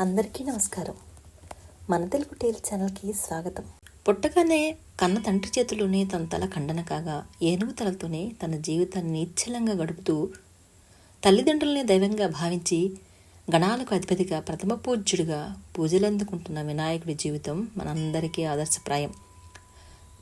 అందరికీ నమస్కారం. మన తెలుగు టేల్ ఛానల్కి స్వాగతం. పుట్టగానే కన్న తండ్రి చేతిలోనే తన తల ఖండన కాగా ఏనుగు తలతోనే తన జీవితాన్ని నిశ్చలంగా గడుపుతూ తల్లిదండ్రుల్ని దైవంగా భావించి గణాలకు అధిపతిగా ప్రథమ పూజ్యుడిగా పూజలందుకుంటున్న వినాయకుడి జీవితం మనందరికీ ఆదర్శప్రాయం.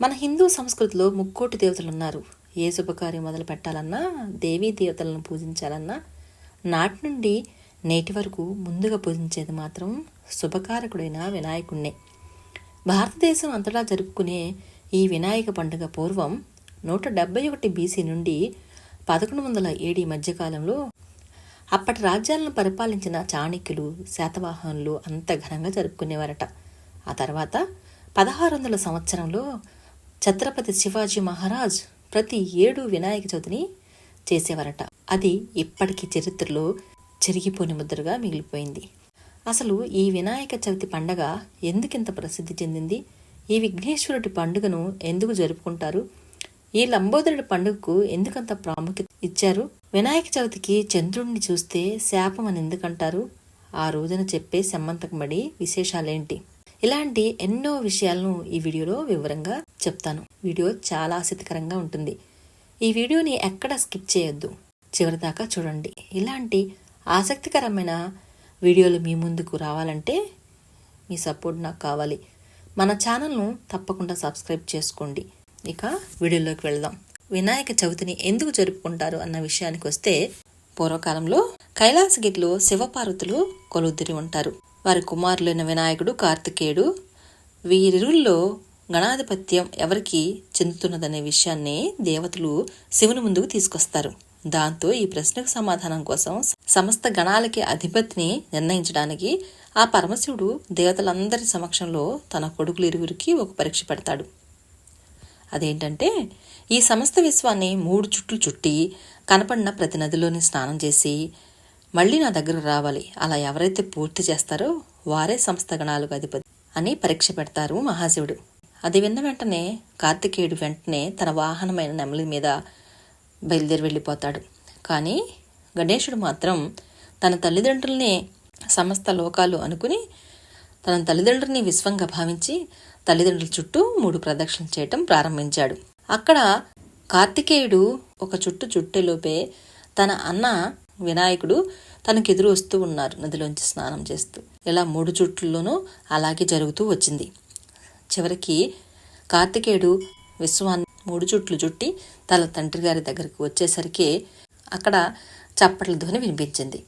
మన హిందూ సంస్కృతిలో ముక్కోటి దేవతలు ఉన్నారు. ఏ శుభకార్యం మొదలు పెట్టాలన్నా దేవీ దేవతలను పూజించాలన్నా నాటి నుండి నేటి వరకు ముందుగా పూజించేది మాత్రం శుభకారకుడైన వినాయకుణ్ణే. భారతదేశం అంతటా జరుపుకునే ఈ వినాయక పండుగ పూర్వం నూట డెబ్బై ఒకటి బీసీ నుండి పదకొండు వందల ఏడి మధ్యకాలంలో అప్పటి రాజ్యాలను పరిపాలించిన చాణక్యులు శాతవాహనులు అంత ఘనంగా జరుపుకునేవారట. ఆ తర్వాత పదహారు వందల సంవత్సరంలో ఛత్రపతి శివాజీ మహారాజ్ ప్రతి ఏడు వినాయక చవితిని చేసేవారట. అది ఇప్పటికీ చరిత్రలో చెరిగిపోని ముద్రగా మిగిలిపోయింది. అసలు ఈ వినాయక చవితి పండగ ఎందుకింత ప్రసిద్ధి చెందింది? ఈ విఘ్నేశ్వరుడి పండుగను ఎందుకు జరుపుకుంటారు? ఈ లంబోదరుడి పండుగకు ఎందుకంత ప్రాముఖ్యత ఇచ్చారు? వినాయక చవితికి చంద్రుడిని చూస్తే శాపం అని ఎందుకంటారు? ఆ రోజున చెప్పే సమ్మంతకమడి విశేషాలేంటి? ఇలాంటి ఎన్నో విషయాలను ఈ వీడియోలో వివరంగా చెప్తాను. వీడియో చాలా ఆసక్తికరంగా ఉంటుంది. ఈ వీడియోని ఎక్కడ స్కిప్ చేయొద్దు. చివరిదాకా చూడండి. ఇలాంటి ఆసక్తికరమైన వీడియోలు మీ ముందుకు రావాలంటే మీ సపోర్ట్ నాకు కావాలి. మన ఛానల్ను తప్పకుండా సబ్స్క్రైబ్ చేసుకోండి. ఇక వీడియోలోకి వెళ్దాం. వినాయక చవితిని ఎందుకు జరుపుకుంటారు అన్న విషయానికి వస్తే పూర్వకాలంలో కైలాసగిరిలో శివపార్వతులు కొలుదిరి ఉంటారు. వారి కుమారులైన వినాయకుడు కార్తికేయుడు వీరిరుల్లో గణాధిపత్యం ఎవరికి చెందుతున్నదనే విషయాన్ని దేవతలు శివుని ముందుకు తీసుకొస్తారు. దాంతో ఈ ప్రశ్నకు సమాధానం కోసం సమస్త గణాలకి అధిపతిని నిర్ణయించడానికి ఆ పరమశివుడు దేవతలందరి సమక్షంలో తన కొడుకులు ఇరువురికి ఒక పరీక్ష పెడతాడు. అదేంటంటే ఈ సమస్త విశ్వాన్ని మూడు చుట్లు చుట్టి కనపడిన ప్రతి నదిలోని స్నానం చేసి మళ్ళీ నా దగ్గర రావాలి. అలా ఎవరైతే పూర్తి చేస్తారో వారే సమస్త గణాలకు అధిపతి అని పరీక్ష పెడతారు మహాశివుడు. అది విన్న వెంటనే కార్తికేయుడు వెంటనే తన వాహనమైన నెమలి మీద బయలుదేరి వెళ్ళిపోతాడు. కానీ గణేశుడు మాత్రం తన తల్లిదండ్రుల్ని సమస్త లోకాలు అనుకుని తన తల్లిదండ్రుల్ని విశ్వంగా భావించి తల్లిదండ్రుల చుట్టూ మూడు ప్రదక్షిణలు చేయటం ప్రారంభించాడు. అక్కడ కార్తికేయుడు ఒక చుట్టు చుట్టేలోపే తన అన్న వినాయకుడు తనకెదురు వస్తూ ఉన్నారు నదిలోంచి స్నానం చేస్తూ. ఇలా మూడు చుట్లలోనూ అలాగే జరుగుతూ వచ్చింది. చివరికి కార్తికేయుడు విశ్వాన్ని మూడు చుట్లు చుట్టి తన తండ్రి గారి దగ్గరికి వచ్చేసరికి అక్కడ చప్పట్ల ధ్వని వినిపించింది.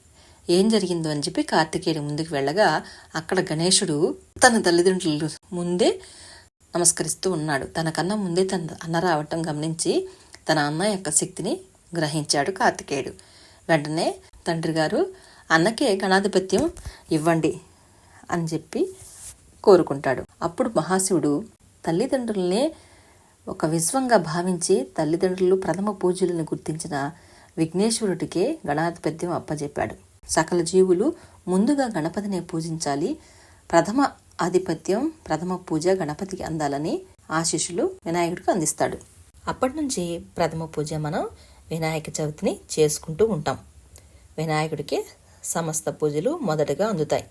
ఏం జరిగిందో అని చెప్పి కార్తికేయుడు ముందుకు వెళ్ళగా అక్కడ గణేశుడు తన తల్లిదండ్రుల ముందే నమస్కరిస్తూ ఉన్నాడు. తనకన్నా ముందే తన అన్న రావటం గమనించి తన అన్న యొక్క శక్తిని గ్రహించాడు కార్తికేయుడు. వెంటనే తండ్రి గారు అన్నకే గణాధిపత్యం ఇవ్వండి అని చెప్పి కోరుకుంటాడు. అప్పుడు మహాశివుడు తల్లిదండ్రులనే ఒక విశ్వంగా భావించి తల్లిదండ్రులు ప్రథమ పూజలను గుర్తించిన విఘ్నేశ్వరుడికే గణాధిపత్యం అప్పజెప్పాడు. సకల జీవులు ముందుగా గణపతిని పూజించాలి ప్రథమ ఆధిపత్యం ప్రథమ పూజ గణపతికి అందాలని ఆశీస్సులు వినాయకుడికి అందిస్తాడు. అప్పటి నుంచి ప్రథమ పూజ మనం వినాయక చవితిని చేసుకుంటూ ఉంటాం. వినాయకుడికి సమస్త పూజలు మొదటగా అందుతాయి.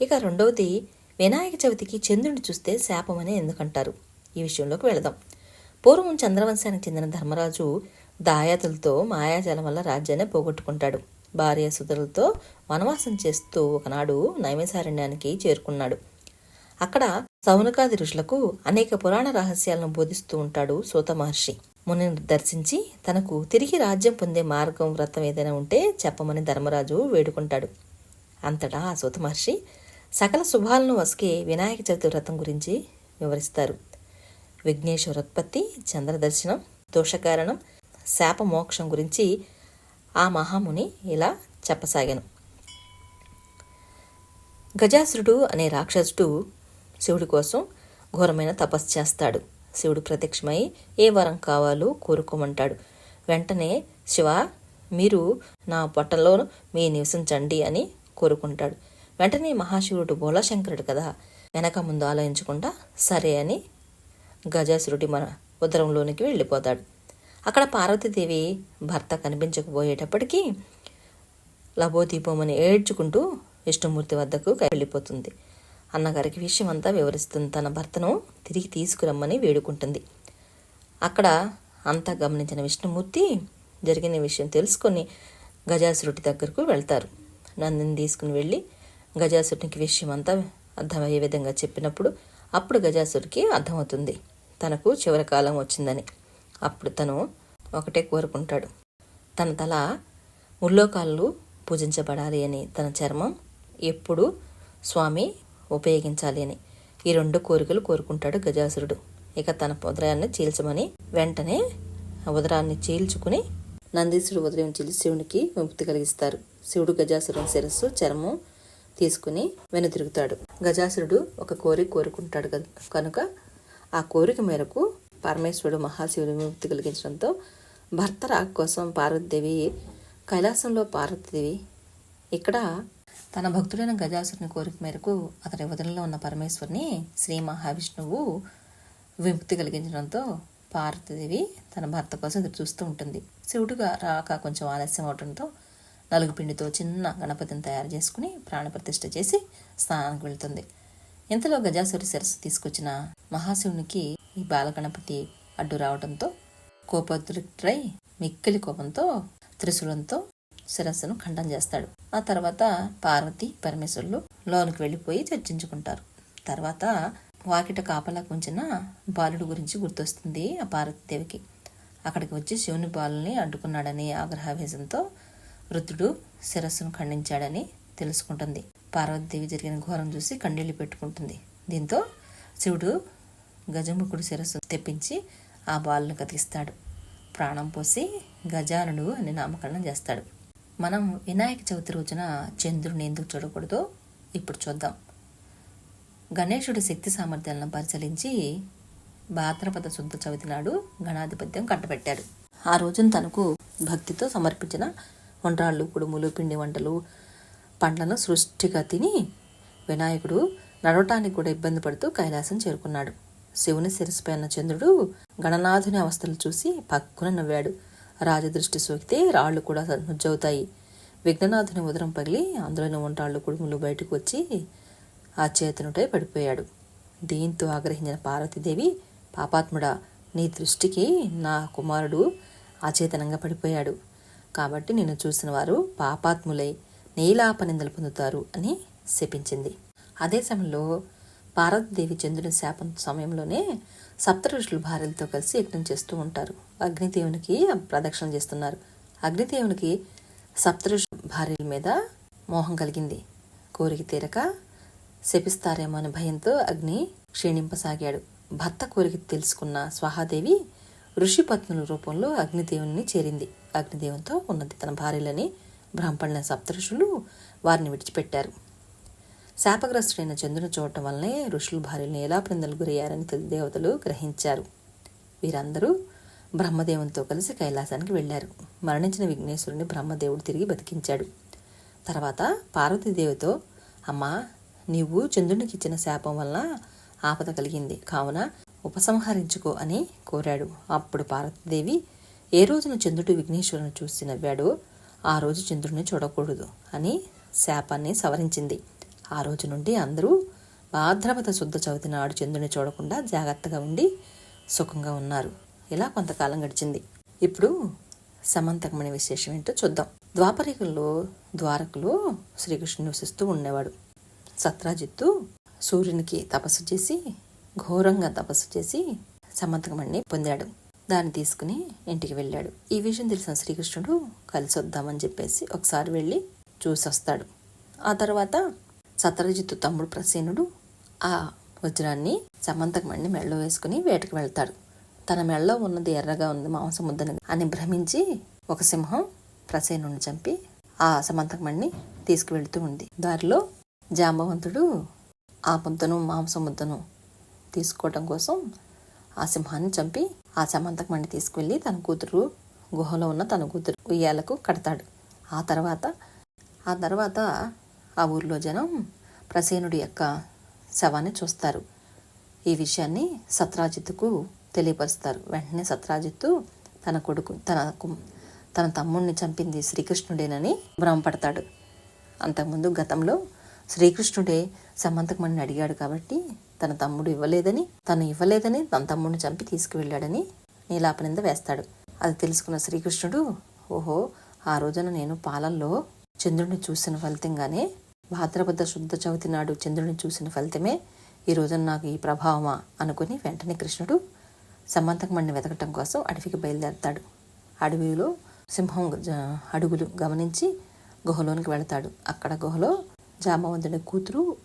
ఇక రెండవది వినాయక చవితికి చంద్రుడిని చూస్తే శాపమని ఎందుకంటారు? ఈ విషయంలోకి వెళదాం. పూర్వం చంద్రవంశానికి చెందిన ధర్మరాజు దాయాతులతో మాయాజాలం వల్ల రాజ్యాన్ని పోగొట్టుకుంటాడు. భార్య సుధులతో వనవాసం చేస్తూ ఒకనాడు నైమిసారణ్యానికి చేరుకున్నాడు. అక్కడ సౌనకాది ఋషులకు అనేక పురాణ రహస్యాలను బోధిస్తూ ఉంటాడు సూత మహర్షి. మునిని దర్శించి తనకు తిరిగి రాజ్యం పొందే మార్గం వ్రతం ఏదైనా ఉంటే చెప్పమని ధర్మరాజు వేడుకుంటాడు. అంతటా ఆ సూత మహర్షి సకల శుభాలను వసకే వినాయక చవితి వ్రతం గురించి వివరిస్తారు. విఘ్నేశ్వరోత్పత్తి చంద్రదర్శనం దోషకారణం శాపమోక్షం గురించి ఆ మహాముని ఇలా చెప్పసాగాను. గజాసురుడు అనే రాక్షసుడు శివుడి కోసం ఘోరమైన తపస్సు చేస్తాడు. శివుడు ప్రత్యక్షమై ఏ వరం కావాలో కోరుకోమంటాడు. వెంటనే శివ మీరు నా పొట్టలో మీ నివసించండి అని కోరుకుంటాడు. వెంటనే మహాశివుడు బోళాశంకరుడు కదా వెనక ముందు ఆలోచించకుండా సరే అని గజాసురుడి మన ఉదరంలోనికి వెళ్ళిపోతాడు. అక్కడ పార్వతీదేవి భర్త కనిపించకపోయేటప్పటికీ లబోదీపమని ఏడ్చుకుంటూ విష్ణుమూర్తి వద్దకు వెళ్ళిపోతుంది. అన్నగారికి విషయం అంతా వివరిస్తుంది. తన భర్తను తిరిగి తీసుకురమ్మని వేడుకుంటుంది. అక్కడ అంతా గమనించిన విష్ణుమూర్తి జరిగిన విషయం తెలుసుకొని గజాసురుడి దగ్గరకు వెళ్తారు. నందిని తీసుకుని వెళ్ళి గజాసురునికి విషయం అంతా అర్థమయ్యే విధంగా చెప్పినప్పుడు అప్పుడు గజాసుడికి అర్థమవుతుంది. తనకు చివరి కాలం వచ్చిందని. అప్పుడు తను ఒకటే కోరుకుంటాడు. తన తల ముల్లోకాళ్ళు పూజించబడాలి అని తన చర్మం ఎప్పుడు స్వామి ఉపయోగించాలి అని ఈ రెండు కోరికలు కోరుకుంటాడు గజాసురుడు. ఇక తన ఉదరాన్ని చీల్చమని వెంటనే ఉదరాన్ని చీల్చుకుని నందీశుడు ఉదయం చీల్చి శివునికి విముక్తి కలిగిస్తారు. శివుడు గజాసురుని శిరస్సు చర్మం తీసుకుని వెనుతిరుగుతాడు గజాసురుడు ఒక కోరిక కోరుకుంటాడు కనుక ఆ కోరిక మేరకు పరమేశ్వరుడు మహాశివుడు విముక్తి కలిగించడంతో భర్త రాక కోసం పార్వతీదేవి కైలాసంలో పార్వతీదేవి ఇక్కడ తన భక్తుడైన గజాసురుని కోరిక మేరకు అతని వదనలో ఉన్న పరమేశ్వరుని శ్రీ మహావిష్ణువు విముక్తి కలిగించడంతో పార్వతీదేవి తన భర్త కోసం ఎదురు చూస్తూ ఉంటుంది. శివుడుగా రాక కొంచెం ఆలస్యం అవడంతో నలుగు పిండితో చిన్న గణపతిని తయారు చేసుకుని ప్రాణప్రతిష్ఠ చేసి స్నానానికి వెళుతుంది. ఇంతలో గజాసురి శిరస్సు తీసుకొచ్చిన మహాశివునికి ఈ బాలగణపతి అడ్డు రావడంతో కోపద్రుడై మిక్కిలి కోపంతో త్రిశూలంతో శిరస్సును ఖండం చేస్తాడు. ఆ తర్వాత పార్వతి పరమేశ్వరులు లోనికి వెళ్ళిపోయి చర్చించుకుంటారు. తర్వాత వాకిట కాపలా ఉంచిన బాలుడు గురించి గుర్తొస్తుంది ఆ పార్వతీదేవికి. అక్కడికి వచ్చి శివుని బాలుని అడ్డుకున్నాడని ఆగ్రహావేశంతో వృద్ధుడు శిరస్సును ఖండించాడని తెలుసుకుంటుంది. పార్వతీదేవి జరిగిన ఘోరం చూసి కండీళ్ళు పెట్టుకుంటుంది. దీంతో శివుడు గజముఖుడు శిరస్సు తెప్పించి ఆ బాలుని కతికిస్తాడు ప్రాణం పోసి గజానుడు అని నామకరణం చేస్తాడు. మనం వినాయక చవితి రోజున చంద్రుడిని ఎందుకు చూడకూడదో ఇప్పుడు చూద్దాం. గణేశుడి శక్తి సామర్థ్యాలను పరిశీలించి భాద్రపద శుద్ధ చవితి నాడు గణాధిపత్యం కట్టబెట్టాడు ఆ రోజున తనకు భక్తితో సమర్పించిన వంటరాళ్ళు కుడుములు పిండి వంటలు పండ్లను సృష్టిగా తిని వినాయకుడు నడవటానికి కూడా ఇబ్బంది పడుతూ కైలాసం చేరుకున్నాడు. శివుని శిరస్పై ఉన్న చంద్రుడు గణనాథుని అవస్థలు చూసి పక్కున నవ్వాడు. రాజదృష్టి సోకితే రాళ్ళు కూడా నుజ్జవుతాయి విఘ్ననాథుని ఉదరం పగిలి అందులోని వంటాళ్ళు కుడుములు బయటకు వచ్చి ఆ చేతనుటై పడిపోయాడు. దీంతో ఆగ్రహించిన పార్వతీదేవి పాపాత్ముడా నీ దృష్టికి నా కుమారుడు అచేతనంగా పడిపోయాడు. కాబట్టి నిన్ను చూసిన వారు పాపాత్ములై నీలాపనిందలు పొందుతారు అని శపించింది. అదే సమయంలో పార్వతీదేవి చంద్రుని శాపం సమయంలోనే సప్త ఋషులు భార్యలతో కలిసి యజ్ఞం చేస్తూ ఉంటారు. అగ్నిదేవునికి ప్రదక్షిణ చేస్తున్నారు. అగ్నిదేవునికి సప్త ఋషుల భార్యల మీద మోహం కలిగింది. కోరిక తీరక శపిస్తారేమో అనే భయంతో అగ్ని క్షీణింపసాగాడు. భర్త కోరిక తెలుసుకున్న స్వహాదేవి ఋషిపత్నుల రూపంలో అగ్నిదేవుని చేరింది. అగ్నిదేవునితో ఉన్నది తన భార్యలని బ్రహ్మపడిన సప్తఋషులు వారిని విడిచిపెట్టారు. శాపగ్రస్తుడైన చంద్రుని చూడటం వల్లనే ఋషులు భార్యలను ఎలా ప్రిందలు గురయ్యారని దేవతలు గ్రహించారు. వీరందరూ బ్రహ్మదేవునితో కలిసి కైలాసానికి వెళ్ళారు. మరణించిన విఘ్నేశ్వరుని బ్రహ్మదేవుడు తిరిగి బతికించాడు. తర్వాత పార్వతీదేవితో అమ్మా నీవు చంద్రునికి ఇచ్చిన శాపం వలన ఆపద కలిగింది. కావున ఉపసంహరించుకో అని కోరాడు. అప్పుడు పార్వతీదేవి ఏ రోజున చంద్రుడు విఘ్నేశ్వరుని చూసి నవ్వాడో ఆ రోజు చంద్రుడిని చూడకూడదు అని శాపాన్ని సవరించింది. ఆ రోజు నుండి అందరూ భాద్రపద శుద్ధ చవితి నాడు చంద్రుని చూడకుండా జాగ్రత్తగా ఉండి సుఖంగా ఉన్నారు. ఇలా కొంతకాలం గడిచింది. ఇప్పుడు సమంతకమైన విశేషం ఏంటో చూద్దాం. ద్వాపరికల్లో ద్వారకలో శ్రీకృష్ణుడు నివసిస్తూ ఉండేవాడు. సత్రాజిత్తు సూర్యునికి తపస్సు చేసి ఘోరంగా తపస్సు చేసి సమంతకమణి పొందాడు. దాన్ని తీసుకుని ఇంటికి వెళ్ళాడు. ఈ విషయం తెలిసిన శ్రీకృష్ణుడు కలిసి వద్దామని చెప్పేసి ఒకసారి వెళ్ళి చూసి వస్తాడు ఆ తర్వాత సత్రజిత్తు తమ్ముడు ప్రసేనుడు ఆ వజ్రాన్ని సమంతకమణి మెళ్ళలో వేసుకుని వేటకు వెళ్తాడు. తన మెళ్ళలో ఉన్నది ఎర్రగా ఉంది మాంసముద్దని అని భ్రమించి ఒక సింహం ప్రసేనుడిని చంపి ఆ సమంతకమణిని తీసుకువెళ్తూ ఉంది. దారిలో జాంబవంతుడు ఆ ముద్దను మాంసం తీసుకోవడం తీసుకోవటం కోసం ఆ సింహాన్ని చంపి ఆ సమంతకమణి తీసుకువెళ్ళి తన కూతురు గుహలో ఉన్న తన కూతురు ఉయ్యాలకు కడతాడు. ఆ తర్వాత ఆ తర్వాత ఆ ఊర్లో జనం ప్రసేనుడి యొక్క శవాన్ని చూస్తారు. ఈ విషయాన్ని సత్రాజిత్తుకు తెలియపరుస్తారు. వెంటనే సత్రాజిత్తు తన కొడుకు తన తన తమ్ముడిని చంపింది శ్రీకృష్ణుడేనని భ్రమపడతాడు అంతకుముందు గతంలో శ్రీకృష్ణుడే సమంతకమణిని అడిగాడు కాబట్టి తన తమ్ముడు ఇవ్వలేదని తను ఇవ్వలేదని తన తమ్ముడిని చంపి తీసుకువెళ్ళాడని నీలాపనింద వేస్తాడు. అది తెలుసుకున్న శ్రీకృష్ణుడు ఓహో ఆ రోజున నేను పాలల్లో చంద్రుడిని చూసిన ఫలితంగానే భాద్రపద శుద్ధ చవితి నాడు చంద్రుడిని చూసిన ఫలితమే ఈ రోజున నాకు ఈ ప్రభావమా అనుకుని వెంటనే కృష్ణుడు సమంతకమణిని వెతకటం కోసం అడవికి బయలుదేరతాడు. అడవిలో సింహం జ- అడుగులు గమనించి గుహలోనికి వెళతాడు. అక్కడ గుహలో జామవంతుడి కూతురు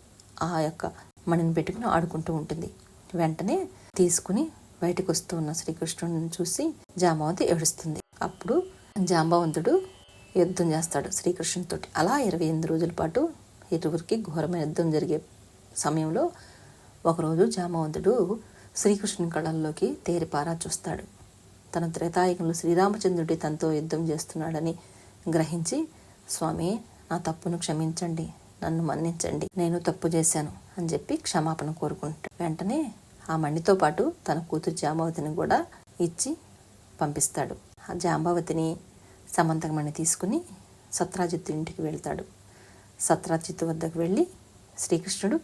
ఆ యొక్క మణిని పెట్టుకుని ఆడుకుంటూ ఉంటుంది. వెంటనే తీసుకుని బయటకు వస్తూ ఉన్న శ్రీకృష్ణుడిని చూసి జామవంతి ఏడుస్తుంది. అప్పుడు జాంబవంతుడు యుద్ధం చేస్తాడు శ్రీకృష్ణుడితో అలా ఇరవై ఎనిమిది రోజుల పాటు ఇరువురికి ఘోరమైన యుద్ధం జరిగే సమయంలో ఒకరోజు జామవంతుడు శ్రీకృష్ణుని కళల్లోకి తేరిపారా చూస్తాడు. తన త్రేతాయుగంలో శ్రీరామచంద్రుడి తనతో యుద్ధం చేస్తున్నాడని గ్రహించి స్వామి నా తప్పును క్షమించండి. నన్ను మన్నించండి నేను తప్పు చేశాను అని చెప్పి క్షమాపణ కోరుకుంటాడు వెంటనే ఆ మణితో పాటు తన కూతురు జాంబావతిని కూడా ఇచ్చి పంపిస్తాడు. ఆ జాంబావతిని సమంతకమణి తీసుకుని సత్రాజిత్తు ఇంటికి వెళ్తాడు. సత్రాజిత్తు వద్దకు వెళ్ళి శ్రీకృష్ణుడు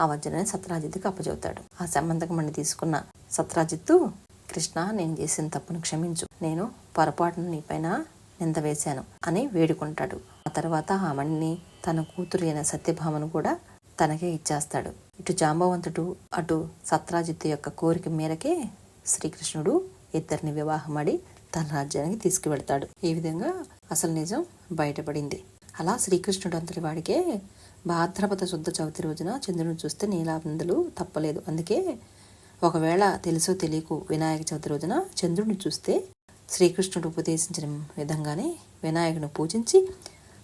ఆ వజ్రాన్ని సత్రాజిత్తుకి అప్పచెబుతాడు ఆ సమంతకమణి తీసుకున్న సత్రాజిత్తు కృష్ణ నేను చేసిన తప్పును క్షమించు. నేను పొరపాటును నీపైన నింద వేశాను అని వేడుకుంటాడు. ఆ తర్వాత ఆ మణిని తన కూతురు అయిన సత్యభామను కూడా తనకే ఇచ్చేస్తాడు. ఇటు జాంబవంతుడు అటు సత్రాజిత్తు యొక్క కోరిక మేరకే శ్రీకృష్ణుడు ఇద్దరిని వివాహమాడి తన రాజ్యానికి తీసుకువెళ్తాడు. ఈ విధంగా అసలు నిజం బయటపడింది. అలా శ్రీకృష్ణుడు అంతటి వాడికే భాద్రపద శుద్ధ చవితి రోజున చంద్రుని చూస్తే నీలానందులు తప్పలేదు. అందుకే ఒకవేళ తెలుసో తెలియకు వినాయక చవితి రోజున చంద్రుడిని చూస్తే శ్రీకృష్ణుడు ఉపదేశించిన విధంగానే వినాయకుని పూజించి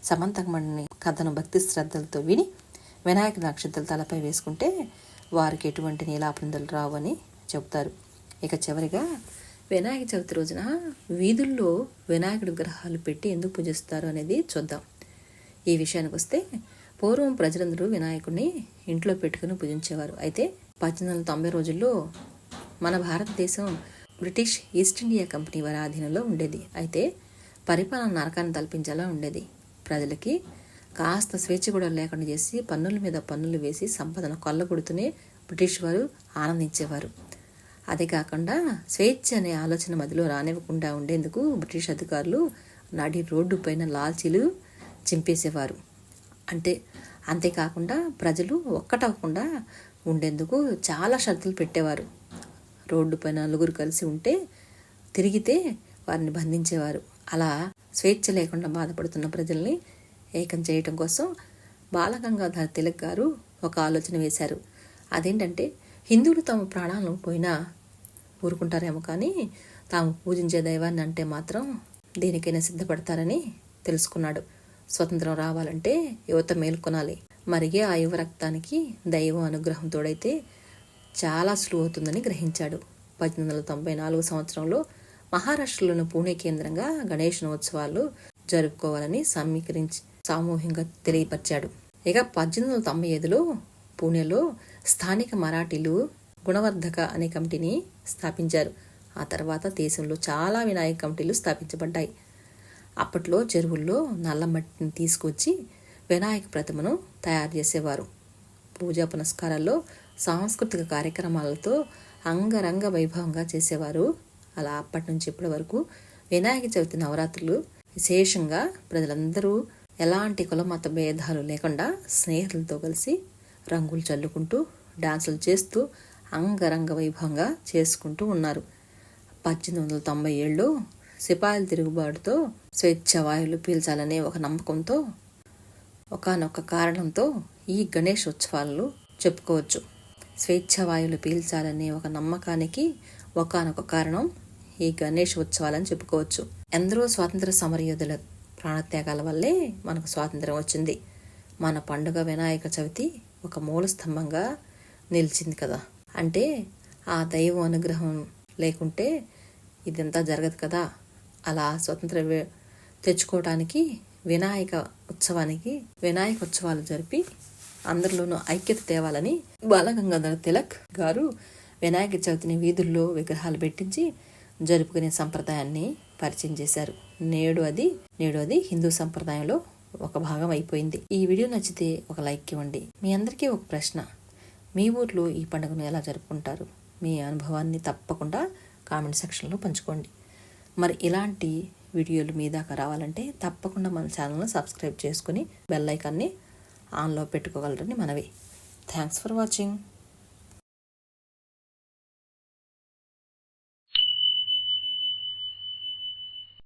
సమంతకమణిని కథను భక్తి శ్రద్ధలతో విని వినాయక నక్షత్రాలు తలపై వేసుకుంటే వారికి ఎటువంటి నీలాపందలు రావు అని చెబుతారు. ఇక చివరిగా వినాయక చవితి రోజున వీధుల్లో వినాయకుడి విగ్రహాలు పెట్టి ఎందుకు పూజిస్తారు అనేది చూద్దాం. ఈ విషయానికి వస్తే పూర్వం ప్రజలందరూ వినాయకుడిని ఇంట్లో పెట్టుకుని పూజించేవారు. అయితే పద్దెనిమిది వందల తొంభై రోజుల్లో మన భారతదేశం బ్రిటిష్ ఈస్ట్ ఇండియా కంపెనీ వారి ఆధీనంలో ఉండేది. అయితే పరిపాలన నరకాన్ని తలపించేలా ఉండేది. ప్రజలకి కాస్త స్వేచ్ఛ కూడా లేకుండా చేసి పన్నుల మీద పన్నులు వేసి సంపదను కొల్లగొడుతూనే బ్రిటిష్ వారు ఆనందించేవారు. అదే కాకుండా స్వేచ్ఛ అనే ఆలోచన మధ్యలో రానివ్వకుండా ఉండేందుకు బ్రిటిష్ అధికారులు నాడి రోడ్డు పైన లాల్చీలు చింపేసేవారు. అంటే అంతేకాకుండా ప్రజలు ఒక్కటవ్వకుండా ఉండేందుకు చాలా షరతులు పెట్టేవారు. రోడ్డు పైన నలుగురు కలిసి ఉంటే తిరిగితే వారిని బంధించేవారు. అలా స్వేచ్ఛ లేకుండా బాధపడుతున్న ప్రజల్ని ఏకం చేయటం కోసం బాలగంగాధర తిలక్ గారు ఒక ఆలోచన వేశారు. అదేంటంటే హిందువులు తమ ప్రాణాలను పోయినా ఊరుకుంటారేమో కానీ తాము పూజించే దైవాన్ని అంటే మాత్రం దేనికైనా సిద్ధపడతారని తెలుసుకున్నాడు. స్వతంత్రం రావాలంటే యువత మేల్కొనాలి. మరిగే ఆ యువ రక్తానికి దైవం అనుగ్రహం తోడైతే చాలా సులువు అవుతుందని గ్రహించాడు. పద్దెనిమిది వందల తొంభై నాలుగు సంవత్సరంలో మహారాష్ట్రలోని పూణే కేంద్రంగా గణేశోత్సవాలు జరుపుకోవాలని సమీకరించి సామూహికంగా తెలియపరిచాడు. ఇక పద్దెనిమిది వందల తొంభై ఐదులో పూణేలో స్థానిక మరాఠీలు గుణవర్ధక అనే కమిటీని స్థాపించారు. ఆ తర్వాత దేశంలో చాలా వినాయక కమిటీలు స్థాపించబడ్డాయి. అప్పట్లో చెరువుల్లో నల్ల మట్టిని తీసుకొచ్చి వినాయక ప్రతిమను తయారు చేసేవారు. పూజా పునస్కారాల్లో సాంస్కృతిక కార్యక్రమాలతో అంగరంగ వైభవంగా చేసేవారు అలా అప్పటి నుంచి ఇప్పటి వరకు వినాయక చవితి నవరాత్రులు విశేషంగా ప్రజలందరూ ఎలాంటి కులమత భేదాలు లేకుండా స్నేహితులతో కలిసి రంగులు చల్లుకుంటూ డాన్సులు చేస్తూ అంగరంగ వైభవంగా చేసుకుంటూ ఉన్నారు. పద్దెనిమిది వందల తొంభై ఏళ్ళు సిపాయిల తిరుగుబాటుతో స్వేచ్ఛ వాయువులు పీల్చాలనే ఒక నమ్మకంతో ఒకనొక కారణంతో ఈ గణేష్ ఉత్సవాలను చెప్పుకోవచ్చు. స్వేచ్ఛ వాయువులు పీల్చాలనే ఒక నమ్మకానికి ఒకనొక కారణం ఈ గణేష్ ఉత్సవాలని చెప్పుకోవచ్చు. ఎందరో స్వాతంత్ర సమరయోధుల ప్రాణత్యాగాల వల్లే మనకు స్వాతంత్రం వచ్చింది. మన పండుగ వినాయక చవితి ఒక మూల స్తంభంగా నిలిచింది కదా. అంటే ఆ దైవ అనుగ్రహం లేకుంటే ఇదంతా జరగదు కదా. అలా స్వతంత్ర తెచ్చుకోవడానికి వినాయక ఉత్సవానికి వినాయక ఉత్సవాలు జరిపి అందరిలోనూ ఐక్యత తేవాలని బాలగంగాధర తిలక్ గారు వినాయక చవితిని వీధుల్లో విగ్రహాలు పెట్టించి జరుపుకునే సంప్రదాయాన్ని పరిచయం చేశారు. నేడు అది నేడు అది హిందూ సంప్రదాయంలో ఒక భాగం అయిపోయింది. ఈ వీడియో నచ్చితే ఒక లైక్ ఇవ్వండి. మీ అందరికీ ఒక ప్రశ్న. మీ ఊర్లో ఈ పండుగను ఎలా జరుపుకుంటారు? మీ అనుభవాన్ని తప్పకుండా కామెంట్ సెక్షన్లో పంచుకోండి. మరి ఇలాంటి వీడియోలు మీ దాకా రావాలంటే తప్పకుండా మన ఛానల్ని సబ్స్క్రైబ్ చేసుకుని బెల్ ఐకాన్ని ఆన్లో పెట్టుకోగలరని మనవి. Thanks for watching.